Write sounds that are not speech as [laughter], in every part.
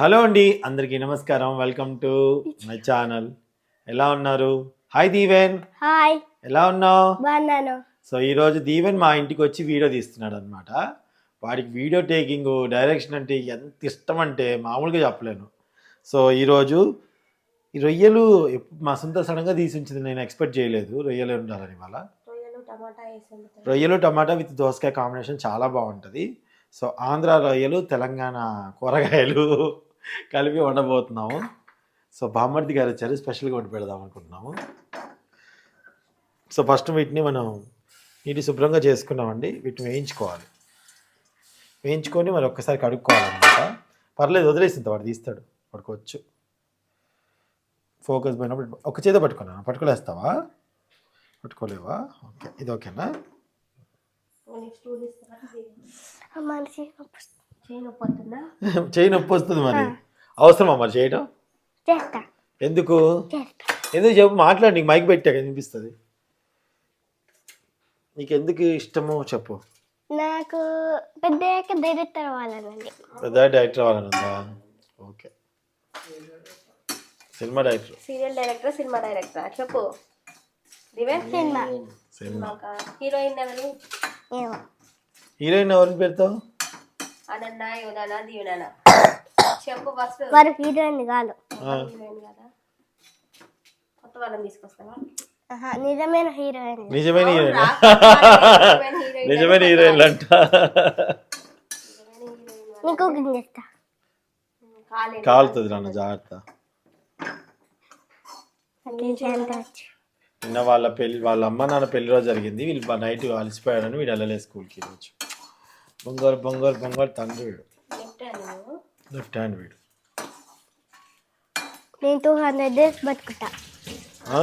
Hello అండి అందరికీ నమస్కారం. వెల్కమ్ టు మై ఛానల్ ఎలా ఉన్నారు? హాయ్ దీవెన్ హాయ్ ఎలా ఉన్నావు? బాగున్నాను. సో ఈరోజు దీవెన్ మా ఇంటికి వచ్చి వీడియో తీస్తున్నాడు అనమాట వాడికి వీడియో టేకింగ్ డైరెక్షన్ అంటే ఎంత ఇష్టం అంటే మామూలుగా చెప్పలేను. సో ఈరోజు ఈ రొయ్యలు మా సొంత సడన్గా తీసి ఉంచింది నేను ఎక్స్పెక్ట్ చేయలేదు. రొయ్యలు ఉండాలని వాళ్ళ. రొయ్యలు టమాటా విత్ దోసకాయ కాంబినేషన్ చాలా బాగుంటుంది. సో ఆంధ్ర రొయ్యలు తెలంగాణ కూరగాయలు. కలిపి వండబోతున్నాము. సో బామ్మర్ది గారు వచ్చారు. స్పెషల్గా వండి పెడదాం అనుకుంటున్నాము. సో ఫస్ట్ వీటిని మనం నీటి శుభ్రంగా చేసుకున్నామండి. వీటిని వేయించుకోవాలి. వేయించుకొని మరి ఒక్కసారి కడుక్కోవాలన్నమాట. పర్లేదు వదిలేసింది వాడు తీస్తాడు. పడుకోవచ్చు. ఫోకస్ పోయినప్పుడు ఒక చేత పట్టుకున్నాను పట్టుకోలేస్తావా? పట్టుకోలేవా? ఓకే. ఇది ఓకేనా? చేయి నొప్పి వస్తుందా? [laughs] మరి. అవసరమా మరి చేయడం చేస్తా. ఎందుకు? చేస్తా. ఎందుకు చెప్పు మాట్లాడి నీకు మైక్ పెట్టాక వినిపిస్తుంది. నీకు ఎందుకు ఇష్టమో చెప్పు. నాకు పెద్ద డైరెక్టర్ అవ్వాలనండి. పెద్ద డైరెక్టర్ అవ్వాలని ఉందా okay. Cinema director. Serial director cinema director? చెప్పు. సినిమా. సినిమా. హీరోయిన్ ఎవరు? హీరోయిన్ ఎవరిని పెడతావు? అనన్న యోదానా దీవెనా చెప్పు ఫస్ట్ వారు హీరోయిన్ కాదు. కొత్త వాళ్ళని తీసుకొస్తావా? నిజమైన హీరోయిన్. నిజమైన హీరోయిన్. రా, నిజమైన హీరోయిన్ [laughs] అంట కుకింగ్ చేస్తా కాలుతుంది నాన్న జాగ్రత్త. నిన్న వాళ్ళ పెళ్ళి వాళ్ళ అమ్మ నాన్న పెళ్ళి రోజు జరిగింది. వీళ్ళు నైట్ అలసిపోయాడని వీడు వెళ్ళలేదు స్కూల్కి ఈరోజు. బొంగోరు బొంగోరు బొంగోరు తండ్రి వీడు లెఫ్ట్ హ్యాండ్ వీడు. నేను టూ హండ్రెడ్ డేస్ బతుకుతా. ఆ?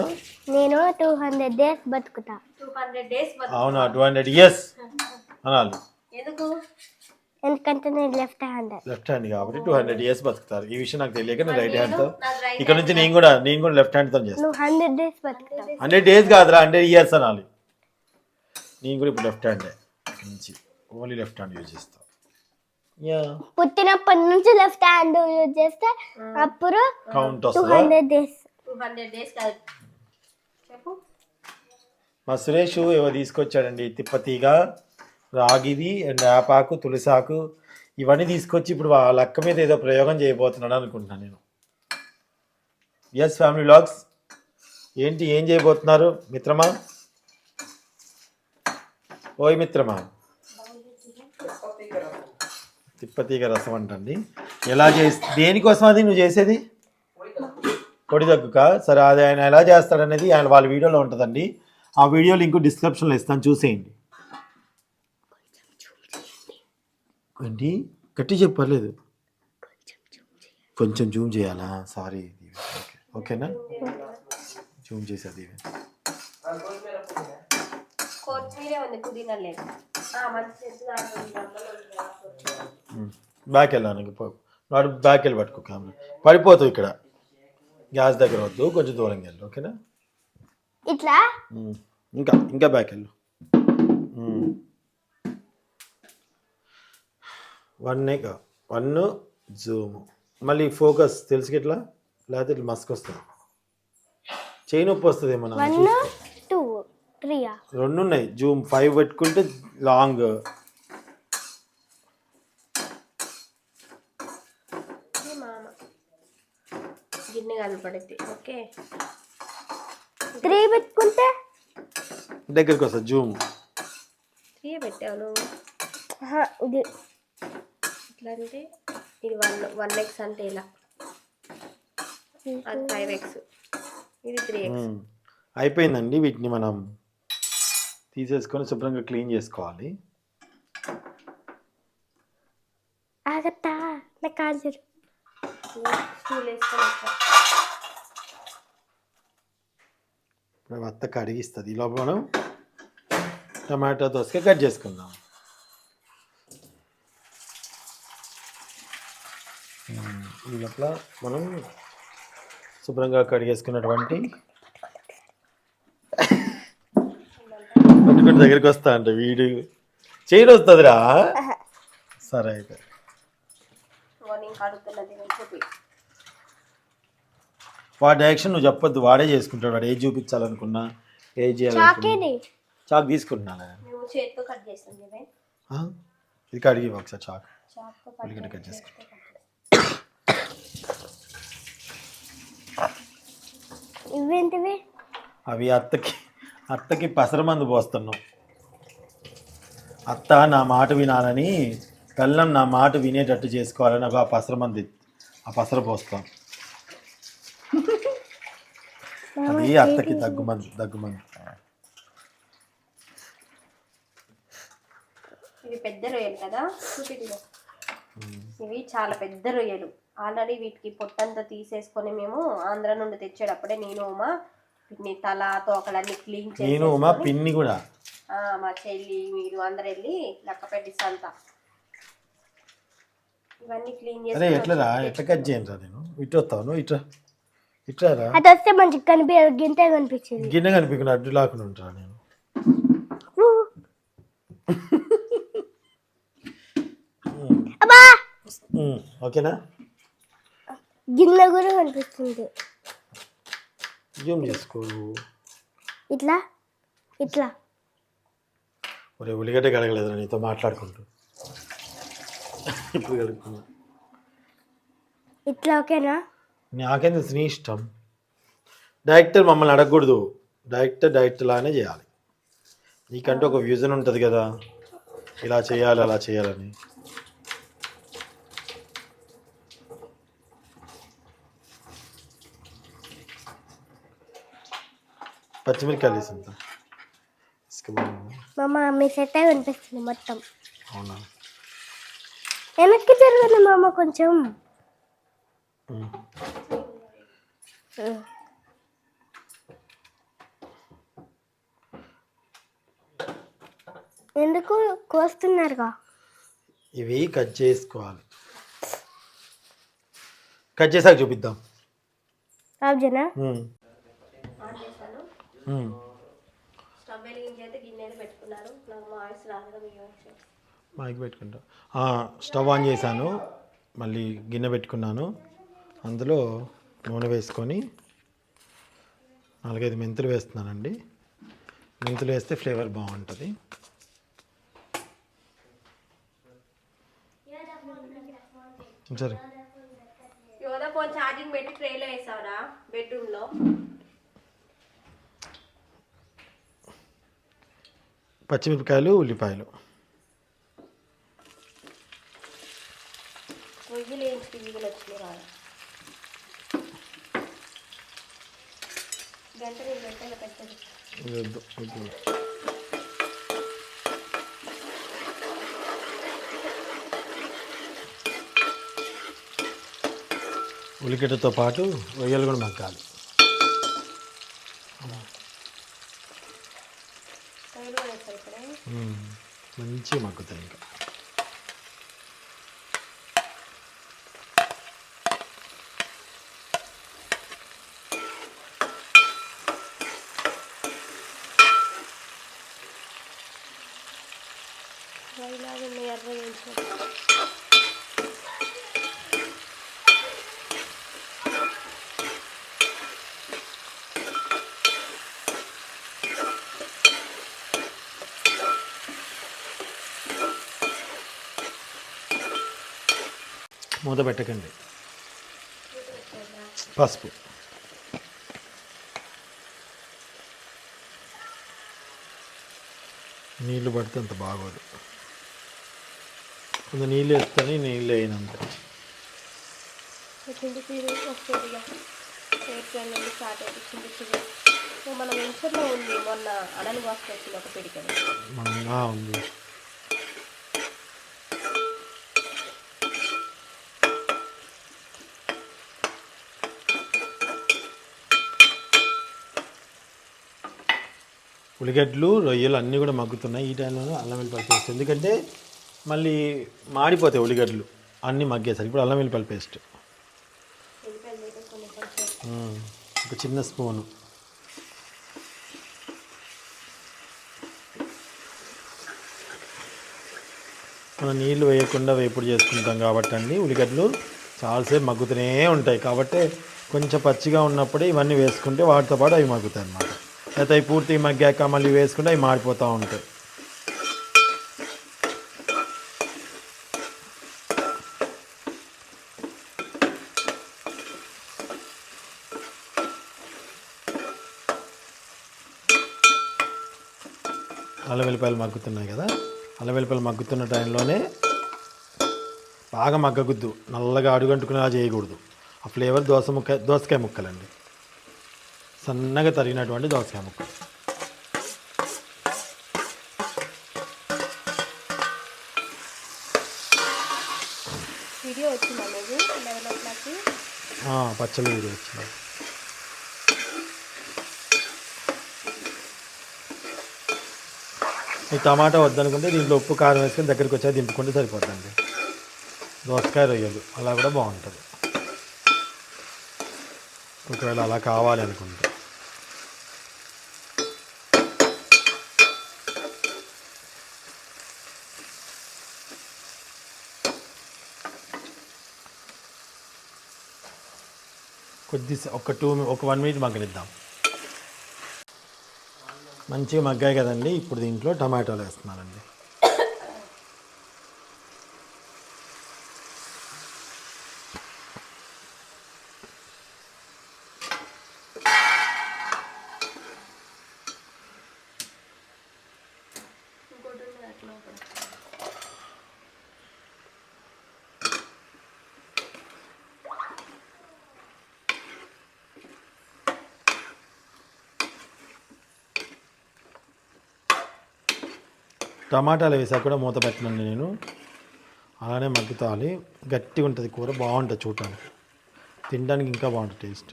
నేను టూ హండ్రెడ్ డేస్ బతుకుతా. టూ హండ్రెడ్ డేస్ అవునా టూ హండ్రెడ్ ఇయర్స్ అనాలి. ఎందుకు? ఎందుకంటే నేను లెఫ్ట్ హ్యాండ్ లెఫ్ట్ హ్యాండ్ కాబట్టి టూ హండ్రెడ్ ఇయర్స్ బతుకుతారు. ఈ విషయం నాకు తెలియక నేను రైట్ హ్యాండ్తో నాకు రైట్ ఇక్కడ నుంచి నేను కూడా నేను కూడా లెఫ్ట్ హ్యాండ్తో చేస్తాను నువ్వు హండ్రెడ్ డేస్ బతుకుతావు. హండ్రెడ్ డేస్ కాదురా హండ్రెడ్ ఇయర్స్ అనాలి. నేను కూడా ఇప్పుడు లెఫ్ట్ హ్యాండే నుంచి ఓన్లీ లెఫ్ట్ హ్యాండ్ యూజ్ చేస్తాను యా. పుట్టినప్పటి నుంచి లెఫ్ట్ హ్యాండ్ యూజ్ చేస్తే అప్పుడు కౌంట్ టూ వస్తుందా? Hundred days. Two hundred days కాదు చెప్పు. మా సురేష్ ఏవో తీసుకొచ్చాడండి? తిప్పతీగ రాగిది అండ్ ఆపాకు తులసాకు ఇవన్నీ తీసుకొచ్చి ఇప్పుడు వాళ్ళ అక్క మీద ఏదో ప్రయోగం చేయబోతున్నాడు అనుకుంటున్నాను నేను. ఎస్ ఫ్యామిలీ వ్లాగ్స్ ఏంటి ఏం చేయబోతున్నారు? మిత్రమా? ఓయ్ మిత్రమా? తిప్పతీగ రసం అంటండి. ఎలా చేసి దేనికోసం అది నువ్వు చేసేది? పొడి దగ్గుక? సరే అది ఆయన ఎలా చేస్తాడనేది ఆయన వాళ్ళ వీడియోలో ఉంటుందండి. ఆ వీడియో లింక్ డిస్క్రిప్షన్లో ఇస్తాను చూసేయండి. ఏంటి? గట్టి చెప్పలేదు కొంచెం జూమ్ చేయాలా? Sorry okay. ఓకేనా? జూమ్ చేసేది కొత్తిమీరే ఉంది పుదీనా లేదు ఆ, మంచి చెట్టు దాంట్లో ఉంది, దాంట్లో ఉంది. బ్యాక్ వెళ్ళాను వాడు బ్యాక్ వెళ్ళి పట్టుకో కెమెరా పడిపోతావు ఇక్కడ. గ్యాస్ దగ్గర వద్దు కొంచెం దూరంగా వెళ్ళు ఓకేనా? ఇట్లా. ఇంకా ఇంకా బ్యాక్ వెళ్ళు. వన్ వన్ జూమ్ మళ్ళీ ఫోకస్ తెలుసు ఇట్లా లేకపోతే ఇట్లా మస్క్ వస్తుంది. చేయి నొప్పి వస్తుంది ఏమన్నా రెండు ఉన్నాయి జూమ్ ఫైవ్ పెట్టుకుంటే లాంగ్ ఇది మామ గిన్నె కనపడుద్ది ఓకే? త్రీ పెట్టుకుంటే? దగ్గరికి వస్తుంది జూమ్. త్రీ పెట్టావు నువ్వు? ఇది. ఇట్లా అంటే ఇది వన్ వన్ ఎక్స్ అంటే ఇలా అది ఫైవ్ ఎక్స్ ఇది త్రీ ఎక్స్. అయిపోయిందండి వీటిని మనం తీసేసుకొని శుభ్రంగా క్లీన్ చేసుకోవాలి. ఆగత్తా నా కాదు స్టూల్ వేసుకొని వస్తా. ఇప్పుడు అత్త కడిగిస్తుంది. ఈ లోపల మనం టమాటో దోసకాయ కట్ చేసుకుందాం. ఈ లోపల మనం శుభ్రంగా కడిగేసుకున్నటువంటి పట్టుకుని దగ్గరికి వస్తా అంట వీడు చేయడం వస్తుందిరా [laughs] సరే అయితే నేను కడుగుతున్నది నేను చూపి వాడి డైరెక్షన్ నువ్వు చెప్పొద్దు వాడే చేసుకుంటాడు. వాడు ఏది చూపించాలనుకున్నా ఏది చేయాలనుకున్నా. చాక్ ఇవే ఇది కడిగి ఒకసారి చాక్. ఉల్లిగడ్డ కట్ చేస్తాం, చేసుకో. చేతితో కట్ చేస్తాం. ఇవేంటివి? అవి అత్తకి అత్తకి పసరమందు పోస్తున్నాం. అత్త నా మాట వినాలని బెల్లం నా మాట వినేటట్టు చేసుకోవాలని ఒక ఆ పసరమంది ఆ పసర పోస్తాం. అది అత్తకి దగ్గుమంది దగ్గుమంది ఇవి పెద్ద రొయ్యలు కదా. ఇవి చాలా పెద్ద రొయ్యలు. ఆల్రెడీ వీటికి పొట్టంతా తీసేసుకొని మేము ఆంధ్ర నుండి తెచ్చేటప్పుడే నేను ఉమా వీటిని తల తోకలన్నీ క్లీన్ నేను మా చేసి పిన్ని కూడా. మా చెల్లి మీరు అందరు వెళ్ళి లెక్క పెట్టిస్తంతా ఇవన్నీ క్లీన్ చేసి ఎట్లరా ఎట్లా కట్ చేయను రా నేను? ఇటు వస్తావు నువ్వు? ఇట్రారా అది వస్తే మంచిగా కనిపించదు గింతే కనిపించింది. గిన్నె కనిపించిన అడ్డు లాకుండా ఉంటారా నేను? అబ్బా! ఉమ్, ఓకేనా? గిన్నె కూడా కనిపిస్తుంది. జూమ్ చేసుకో ఇట్లా? ఇట్లా. ఒరే ఉల్లిగడ్డ కడగలేదురా నీతో మాట్లాడుకుంటూ. ఇప్పుడు కడుక్కున్నా. ఇట్లా ఓకేనా? నాకేం తెలుసు నీ ఇష్టం డైరెక్టర్ మమ్మల్ని అడగకూడదు. డైరెక్టర్ డైరెక్టర్ లానే చేయాలి. నీకంటే ఒక విజన్ ఉంటుంది కదా. ఇలా చేయాలి అలా చేయాలని. పచ్చిమిరకాయలు బాగుంది. మామ మీ సెట్ అయి కనిపిస్తుంది మొత్తం. అవునా? వెనక్కి జరగండి మామ కొంచెం. ఎందుకు కోస్తున్నారుగా? ఇవి కట్ చేసుకోవాలి. కట్ చేసాక చూపిద్దాం. వాయిస్ మైక్ పెట్టుకుంటా. ఆ, స్టవ్ ఆన్ చేశాను. మళ్ళీ గిన్నె పెట్టుకున్నాను. అందులో నూనె వేసుకొని నాలుగైదు మెంతులు వేస్తున్నానండి. మెంతులు వేస్తే ఫ్లేవర్ బాగుంటుంది. సరే. యోదా ఫోన్ ఛార్జింగ్ పెట్టి ట్రైలో వేసావురా బెడ్రూమ్లో. పచ్చిమిరపకాయలు ఉల్లిపాయలు రొయ్యలు ఏంటి టీవీలు వచ్చినాయి రాదు గంట నేను గంటల పెట్టదు ఇది వద్దు, వద్దు. ఉల్లిగడ్డతో పాటు రొయ్యలు కూడా మగ్గాలి. మంచిగా మగ్గుతాయి ఇంకా. మూత పెట్టకండి పసుపు. నీళ్ళు పడితే అంత బాగోదు. కొంత నీళ్ళు వేస్తేనే నీళ్ళు వేయనంత. చింత తీరు వస్తుంది ఇక ఏప్రిల్ నుండి స్టార్ట్ అవుతుంది చింత మన వెంచర్లో ఉంది మొన్న అడలు వాసుకొచ్చింది ఒక పిడికలు ఉంది. ఉల్లిగడ్డలు రొయ్యలు అన్నీ కూడా మగ్గుతున్నాయి. ఈ టైంలో అల్లం వెల్లిపాయ పేస్ట్ ఎందుకంటే మళ్ళీ మాడిపోతాయి ఉల్లిగడ్డలు. అన్నీ మగ్గేసారు. ఇప్పుడు అల్లం వెల్లిపాయ పేస్ట్ ఒక చిన్న స్పూను. మనం నీళ్ళు వేయకుండా వేపుడు చేసుకుంటాం కాబట్టి అండి ఉల్లిగడ్డలు చాలాసేపు మగ్గుతూనే ఉంటాయి. కాబట్టి కొంచెం పచ్చిగా ఉన్నప్పుడే ఇవన్నీ వేసుకుంటే వాటితో పాటు అవి మగ్గుతాయి అన్నమాట. లేకపోతే అవి పూర్తిగా మగ్గాక మళ్ళీ వేసుకుంటే అవి మాడిపోతూ ఉంటాయి. అల్ల వెల్లిపాయలు మగ్గుతున్నాయి కదా? అల్ల వెల్లిపాయలు మగ్గుతున్న టైంలోనే బాగా మగ్గగుద్దు నల్లగా అడుగంటుకునేలా చేయకూడదు. ఆ ఫ్లేవర్ దోస ముక్క దోసకాయ ముక్కలండి. సన్నగా తరిగినటువంటి దోసకాయ వీడియో వచ్చిందా ఆ, పచ్చళ్ళు ఇది వచ్చినాయి ఈ టమాటా వద్దనుకుంటే దీంట్లో ఉప్పు కారం వేసుకొని దగ్గరికి వచ్చా దింపుకుంటే సరిపోతుంది దోసకాయ రొయ్యలు అలా కూడా బాగుంటుంది. ఒకవేళ అలా కావాలి అనుకుంటే. కొద్ది ఒక టూ ఒక వన్ మినిట్ మగ్గనిద్దాం. మంచిగా మగ్గాయి కదండి. ఇప్పుడు దీంట్లో టమాటాలు వేస్తున్నానండి ఇంకోటి ఉంది అట్లా ఒకటి. టమాటాలు వేసాక కూడా మూత పెట్టనండి నేను. అలానే మగ్గుతాలి. గట్టిగా ఉంటుంది కూర బాగుంటుంది చూడటానికి తినడానికి ఇంకా బాగుంటుంది టేస్ట్.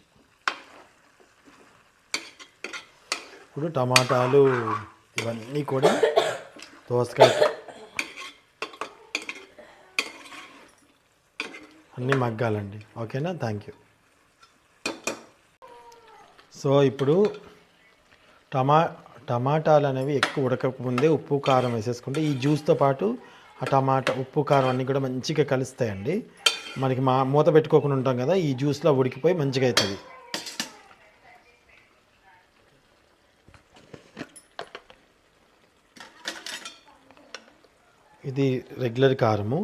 ఇప్పుడు టమాటాలు ఇవన్నీ కూడా దోసకాయ అన్నీ మగ్గాలండి. ఓకేనా? Thank you. సో ఇప్పుడు టమా టమాటాలు అనేవి ఎక్కువ ఉడకకముందే ఉప్పు కారం వేసేసుకుంటే ఈ జ్యూస్తో పాటు ఆ టమాటా ఉప్పు కారం అన్నీ కూడా మంచిగా కలుస్తాయండి. మనకి మా మూత పెట్టుకోకుండా ఉంటాం కదా ఈ జ్యూస్లో ఉడికిపోయి మంచిగా అవుతుంది ఇది రెగ్యులర్ కారము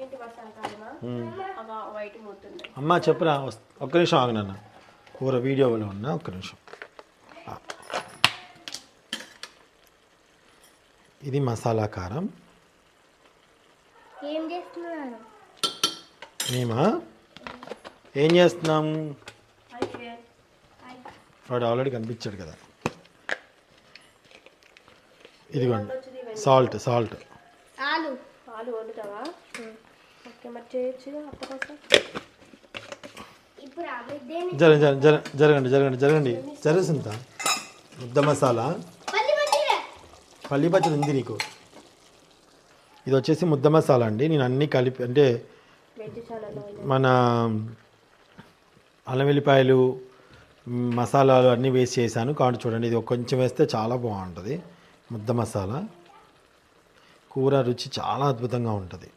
ఏంటి మసాలా కారమా అవ వైట్ మూతుంది అమ్మ చెప్పురా ఒక్క నిమిషం ఆగు నాన్న. కూర వీడియోలో ఉన్నా ఒక్క నిమిషం. ఇది మసాలా కారం. ఏం చేస్తున్నారు? మేమా? ఏం చేస్తున్నాం వాడు ఆల్రెడీ కనిపించాడు కదా. ఇదిగోండి. Salt salt. ఆలు. పాలు వండుతావా? ఓకే మరి చేయొచ్చుగా అప్పకోసం ఇప్పుడు అవి దేని జర జర జర జరగండి జరగండి. జరగండి జరగసింత ముద్ద మసాలా? పల్లి పచ్చడి. ఉంది నీకు. ఇది వచ్చేసి ముద్ద మసాలా అండి. నేను అన్నీ కలిపి అంటే మన అల్లం వెల్లిపాయలు మసాలాలు అన్నీ వేసి చేశాను. కాబట్టి చూడండి ఇది కొంచెం వేస్తే చాలా బాగుంటుంది. ముద్ద మసాలా. కూర రుచి చాలా అద్భుతంగా ఉంటుంది.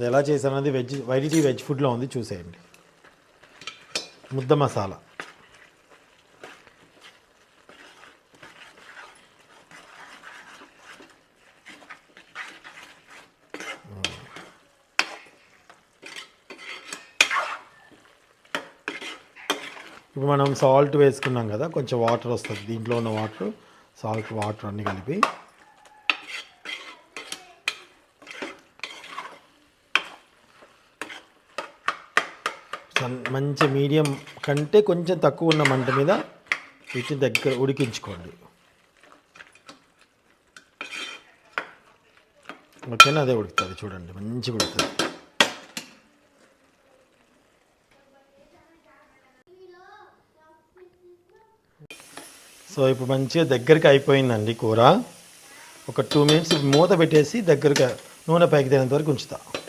అది ఎలా చేశానది వెజ్ వైడిటీ వెజ్ ఫుడ్లో ఉంది చూసేయండి. ముద్ద మసాలా. ఇప్పుడు మనం సాల్ట్ వేసుకున్నాం కదా కొంచెం వాటర్ వస్తుంది దీంట్లో ఉన్న వాటర్ సాల్ట్ వాటర్ అన్నీ కలిపి. మంచి మీడియం కంటే కొంచెం తక్కువ ఉన్న మంట మీద వీటిని దగ్గర ఉడికించుకోండి. ఓకేనా? అదే ఉడుకుతుంది చూడండి మంచిగా ఉడుకుతుంది. సో ఇప్పుడు మంచిగా దగ్గరికి అయిపోయిందండి కూర. ఒక టూ మినిట్స్ మూత పెట్టేసి దగ్గరగా నూనె పైకి తేనంత వరకు ఉంచుతాను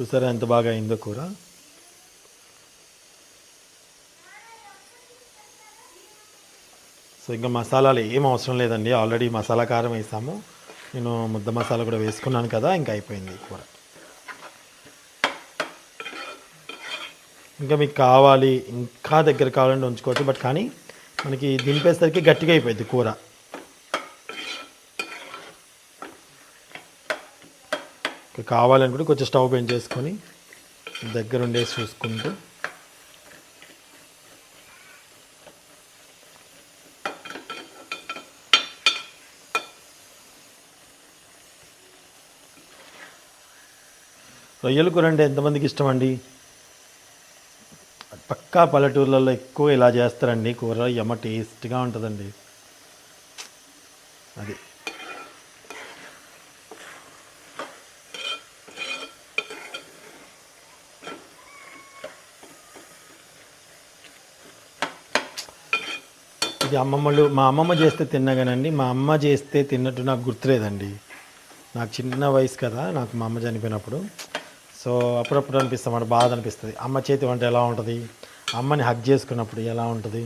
చూసారా? ఎంత బాగా అయిందో కూర. సో ఇంకా మసాలాలు ఏం అవసరం లేదండి. ఆల్రెడీ మసాలా కారం వేసాము. నేను ముద్ద మసాలా కూడా వేసుకున్నాను కదా ఇంకా అయిపోయింది కూర. ఇంకా మీకు కావాలి ఇంకా దగ్గర కావాలంటే ఉంచుకోవచ్చు బట్ కానీ మనకి దింపేసరికి గట్టిగా అయిపోయింది కూర. కావాలనుకుంటే కొంచెం స్టవ్ పెంచేసుకొని దగ్గర ఉండేసి చూసుకుంటూ. రొయ్యల కూర అంటే ఎంతమందికి ఇష్టం అండి పక్కా పల్లెటూర్లలో ఎక్కువ ఇలా చేస్తారండి కూర ఎమ్మ టేస్ట్గా ఉంటుందండి. అది ఇది అమ్మమ్మలు మా అమ్మమ్మ చేస్తే తిన్నగానండి మా అమ్మ చేస్తే తిన్నట్టు నాకు గుర్తులేదండి. నాకు చిన్న వయసు కదా నాకు మా అమ్మ చనిపోయినప్పుడు. సో అప్పుడప్పుడు అనిపిస్తాం అంటే బాధ అనిపిస్తుంది. అమ్మ చేతి వంట ఎలా ఉంటుంది? అమ్మని హగ్ చేసుకున్నప్పుడు ఎలా ఉంటుంది?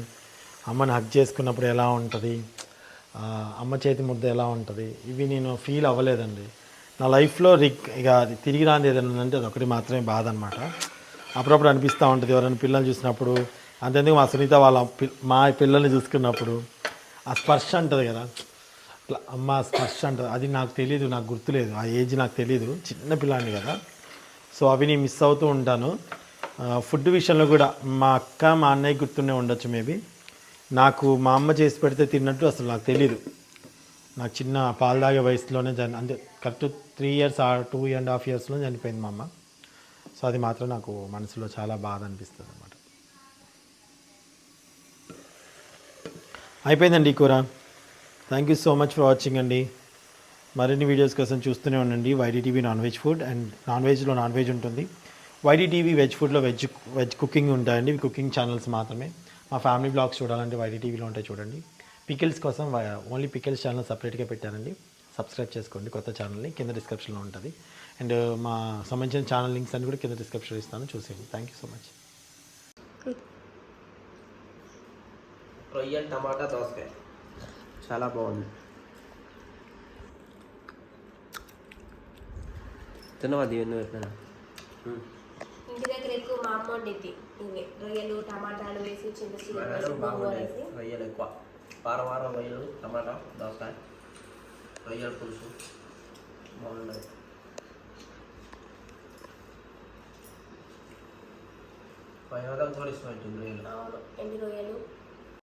అమ్మని హగ్ చేసుకున్నప్పుడు ఎలా ఉంటుంది? అమ్మ చేతి ముద్ద ఎలా ఉంటుంది? ఇవి నేను ఫీల్ అవ్వలేదండి. నా లైఫ్లో రిక్ ఇక అది తిరిగి రాని ఏదైనా అంటే అది ఒకటి మాత్రమే బాధ అనమాట అప్పుడప్పుడు అనిపిస్తూ ఉంటుంది. ఎవరైనా పిల్లల్ని చూసినప్పుడు అంతెందుకు మా సునీత వాళ్ళ మా పిల్లల్ని చూసుకున్నప్పుడు ఆ స్పర్శ అంటుంది కదా. అట్లా అమ్మ స్పర్శ అంటుంది. అది నాకు తెలియదు నాకు గుర్తులేదు. ఆ ఏజ్ నాకు తెలియదు చిన్న పిల్లాన్ని కదా. సో అవి నేను మిస్ అవుతూ ఉంటాను. ఫుడ్ విషయంలో కూడా మా అక్క మా అన్నయ్య గుర్తునే ఉండొచ్చు మేబీ నాకు మా అమ్మ చేసి పెడితే తిన్నట్టు అసలు నాకు తెలియదు నాకు చిన్న పాలు తాగే వయసులోనే చని అంటే correct three years two and half ఇయర్స్లో చనిపోయింది మా అమ్మ. సో అది మాత్రం నాకు మనసులో చాలా బాధ అనిపిస్తుంది అనమాట అయిపోయిందండి ఈ కూర. Thank you so much for watching అండి. మరిన్ని వీడియోస్ కోసం చూస్తూనే ఉండండి. YDTV non veg food and non వెజ్లో నాన్ వెజ్ ఉంటుంది. వైడీటీవీ వెజ్ ఫుడ్లో వెజ్ వెజ్ కుకింగ్ ఉంటాయండి. ఇవి కుకింగ్ ఛానల్స్ మాత్రమే. మా ఫ్యామిలీ బ్లాగ్స్ చూడాలంటే వైడీటీవీలో ఉంటాయి చూడండి. పికిల్స్ కోసం ఓన్లీ పికిల్స్ ఛానల్ సపరేట్గా పెట్టానండి. సబ్స్క్రైబ్ చేసుకోండి కొత్త ఛానల్ని కింద డిస్క్రిప్షన్లో ఉంటుంది. అండ్ మా సంబంధించిన ఛానల్ లింక్స్ అన్ని కూడా కింద డిస్క్రిప్షన్లో ఇస్తాను. చూసేయండి. థ్యాంక్ యూ సో మచ్ రొయ్యలు టమాటా దోసకాయ చాలా బాగుంది. తినవా దీవెన్ పెట్టినా ఇంటి దగ్గర ఎక్కువ మా అమ్మ వండిద్ది. ఇవి రొయ్యలు టమాటాలు వేసి చిన్న చిన్న రొయ్యలు ఎక్కువ. వారం వారం రొయ్యలు టమాటా దోసకాయ రొయ్యల పులుసు బాగుంటుంది పైన కూడా ఇష్టం రొయ్యలు. అవును ఎండి రొయ్యలు